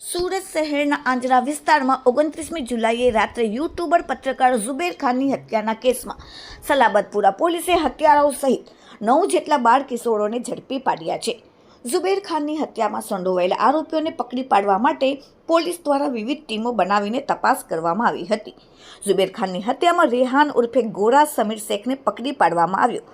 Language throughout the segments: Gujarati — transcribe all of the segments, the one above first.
સુરત શહેરના આંજરા વિસ્તારમાં ઓગણત્રીસમી જુલાઈએ રાત્રે યુટ્યુબર પત્રકાર ઝુબેર ખાનની હત્યાના કેસમાં સલાબતપુરા પોલીસે હત્યારાઓ સહિત નવ જેટલા બાળ કિશોરોને ઝડપી પાડ્યા છે. ઝુબેર ખાનની હત્યામાં સંડોવાયેલા આરોપીઓને પકડી પાડવા માટે પોલીસ દ્વારા વિવિધ ટીમો બનાવીને તપાસ કરવામાં આવી હતી. ઝુબેર ખાનની હત્યામાં રેહાન ઉર્ફે ગોરા સમીર શેખને પકડી પાડવામાં આવ્યો.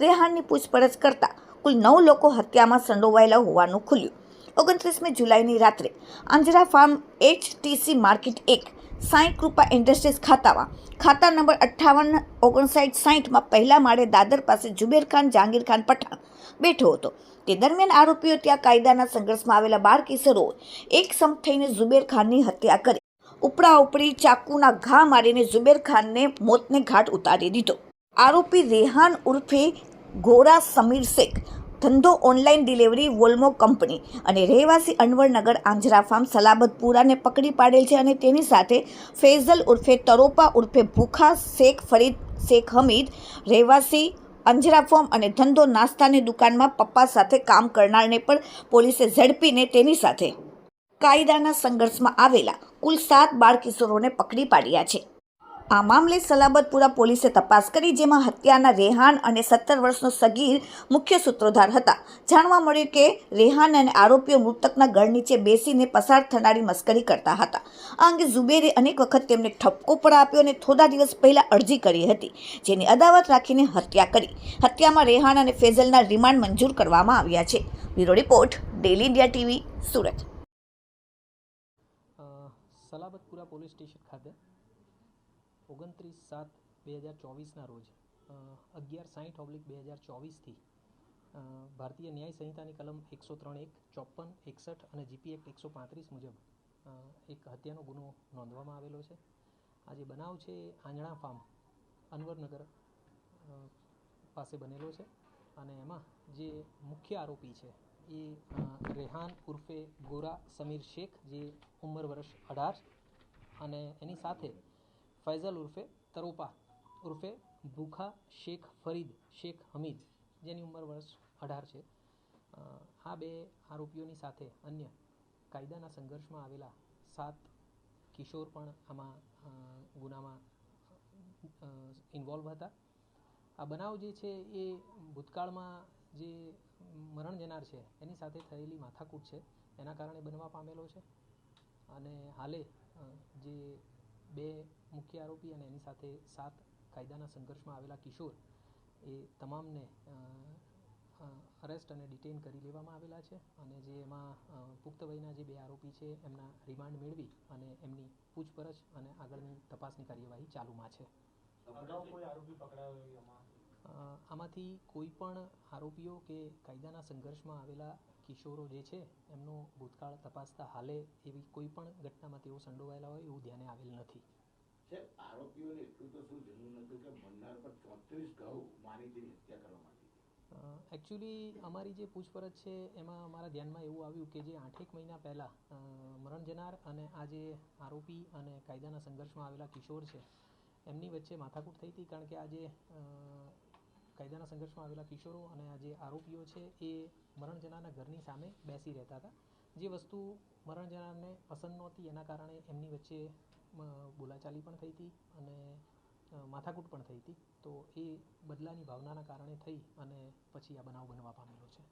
રેહાનની પૂછપરછ કરતા કુલ નવ લોકો હત્યામાં સંડોવાયેલા હોવાનું ખુલ્યું. ઓગણત્રીસમી જુલાઈની રાત્રે આંજરા ફાર્મ એચટીસી માર્કેટ એક સાંઈ કૃપા ઇન્ડસ્ટ્રીઝ ખાતામાં, ખાતા નંબર અઠ્ઠાવન, ઓગણસાઠ સાઠમાં પહેલા માળે દાદર પાસે જુબેર ખાન જહાંગીર ખાન, પઠાણ બેઠો હતો. તે દરમિયાન આરોપીઓ ત્યાં કાયદાના સંઘર્ષમાં આવેલા બાર કિશોરોએ એક સમ થઈને ઝુબેર ખાનની હત્યા કરી. ઉપડા ઉપડી ચાકુના ઘા મારીને ઝુબેર ખાનને મોતને ઘાટ ઉતારી દીધો. આરોપી રેહાન ઉર્ફે ગોરા સમીર શેખ, ધંધો ઓનલાઈન ડિલિવરી વોલ્મો કંપની અને રહેવાસી અનવરનગર આંજરા ફાર્મ સલાબતપુરાને પકડી પાડેલ છે અને તેની સાથે ફૈઝલ ઉર્ફે તરોપા ઉર્ફે ભૂખા શેખ, ફરીદ શેખ હમીદ, રહેવાસી અંજરા ફોર્મ અને ધંધો નાસ્તાની દુકાનમાં પપ્પા સાથે કામ કરનારને પણ પોલીસે ઝડપીને તેની સાથે કાયદાના સંઘર્ષમાં આવેલા કુલ સાત બાળ કિશોરોને પકડી પાડ્યા છે. આ મામલે સલાબતપુરા પોલીસે તપાસ કરી, જેમાં હત્યાના રેહાન અને સત્તર વર્ષનો સગીર મુખ્ય સૂત્રોધાર હતા. જાણવા મળ્યું કે રેહાન અને આરોપીઓ મૃતકના ગળ નીચે બેસીને પસાર થનારી મસ્કરી કરતા હતા. આ અંગે ઝુબેરે અનેક વખત તેમને ઠપકો પણ આપ્યો અને થોડા દિવસ પહેલાં અરજી કરી હતી, જેની અદાવત રાખીને હત્યા કરી. હત્યામાં રેહાન અને ફેઝલના રિમાન્ડ મંજૂર કરવામાં આવ્યા છે. Bureau report daily India TV, Surat. Salabatpura police station ખાતે ઓગણત્રીસ સાત, બે હજાર ચોવીસના રોજ અગિયાર સાઠ ઓબ્લિક બે હજાર ચોવીસથી ભારતીય ન્યાય સંહિતાની કલમ એકસો ત્રણ એક, ચોપન, એકસઠ અને જીપી એક્ટ એકસો પાંત્રીસ મુજબ એક હત્યાનો ગુનો નોંધવામાં આવેલો છે. આ જે બનાવ છે એ આંજણા ફાર્મ, અનવરનગર પાસે બનેલો છે અને એમાં જે મુખ્ય આરોપી છે એ રેહાન ઉર્ફે ગોરા સમીર શેખ, જે ઉંમર વર્ષ અઢાર અને એની સાથે ફૈઝલ ઉર્ફે તરોપા ઉર્ફે ભૂખા શેખ ફરીદ શેખ હમીદ, જેની ઉંમર વર્ષ અઢાર છે. આ બે આરોપીઓની સાથે અન્ય કાયદાના સંઘર્ષમાં આવેલા સાત કિશોર પણ આમાં ગુનામાં ઇન્વોલ્વ હતા. આ બનાવ જે છે એ ભૂતકાળમાં જે મરણ જનાર છે, એની સાથે થયેલી માથાકૂટ છે. એના કારણે બનવા પામેલો છે. અને હાલે જે બે મુખ્ય આરોપી અને એની સાથે સાત કાયદાના સંઘર્ષમાં આવેલા કિશોર એ તમામને અરેસ્ટ અને ડિટેન કરી લેવામાં આવેલા છે અને જે એમાં પુખ્ત વયના જે બે આરોપી છે એમના રિમાન્ડ મેળવી અને એમની પૂછપરછ અને આગળની તપાસની કાર્યવાહી ચાલુમાં છે. આમાંથી કોઈ પણ આરોપીઓ કે કાયદાના સંઘર્ષમાં આવેલા કિશોરો જે છે એમનો ભૂતકાળ તપાસતા હાલે એવી કોઈ પણ ઘટનામાં તેઓ સંડોવાયેલા હોય એવું ધ્યાને આવેલ નથી. સાહેબ આરોપીઓને એટલું તો શું જરૂર નથી કે મન્નાર પર ચોત્રીસ ઘઉં માનીતીની હત્યા કરવા માટે એકચ્યુઅલી અમારી જે પૂછપરછ છે એમાં અમારા ધ્યાનમાં એવું આવ્યું કે જે આઠેક મહિના પહેલાં મરણ જનાર અને આ જે આરોપી અને કાયદાના સંઘર્ષમાં આવેલા કિશોર છે એમની વચ્ચે માથાકૂટ થઈ હતી કારણ કે આ જે અ, કાયદાના સંઘર્ષમાં આવેલા કિશોરો અને આ જે આરોપીઓ છે, એ મરણ ઘરની સામે બેસી રહેતા હતા. જે વસ્તુ મરણ જનારને પસંદ નહોતી, એના કારણે એમની વચ્ચે બોલાચાલી પણ થઈ હતી અને માથાકૂટ પણ થઈ હતી. તો એ બદલાની ભાવનાના કારણે થઈ અને પછી આ બનાવ બનવા પામેલો છે.